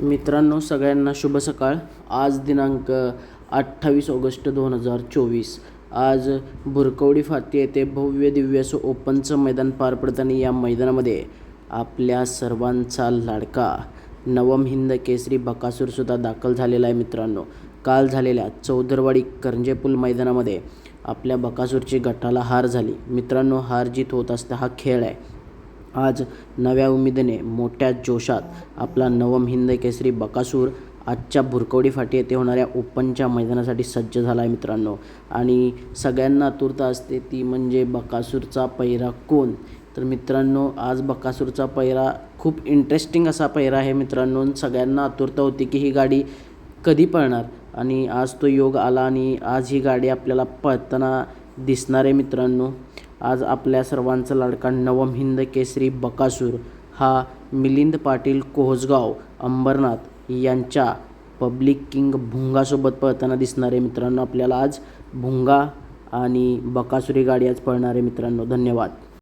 मित्रांनो सगळ्यांना शुभ सकाळ. आज दिनांक अठ्ठावीस ऑगस्ट दोन हजार चोवीस. आज भुरकवडी फाटी येथे भव्य दिव्य असं ओपनचं मैदान पार पडताना या मैदानामध्ये आपल्या सर्वांचा लाडका नवम हिंद केसरी बकासूरसुद्धा दाखल झालेला आहे मित्रांनो. काल झालेल्या चौधरवाडी करंजेपूल मैदानामध्ये आपल्या बकासूरची गटाला हार झाली. मित्रांनो हार जीत होत असता हा खेळ आहे. आज नव्या उमेदीने मोठ्या जोशात आपला नवम हिंद केसरी बकासूर आजच्या भुरकवडी फाटी येथे होणाऱ्या ओपनच्या मैदानासाठी सज्ज झाला आहे मित्रांनो. आणि सगळ्यांना आतुरता असते ती म्हणजे बकासूरचा पैरा कोण? तर मित्रांनो आज बकासूरचा पैरा खूप इंटरेस्टिंग असा पैरा आहे मित्रांनो. सगळ्यांना आतुरता होती की ही गाडी कधी पळणार? आणि आज तो योग आला आणि आज ही गाडी आपल्याला पळताना दिसणार आहे मित्रांनो. आज आपल्या सर्वांचा लाडका नवम हिंद केसरी बकासूर हा मिलिंद पाटील कोहजगाव अंबरनाथ यांच्या पब्लिक किंग भुंगासोबत पळताना दिसणारे मित्रांनो आपल्याला आज भुंगा आणि बकासुरी गाडी आज पळणारे मित्रांनो धन्यवाद.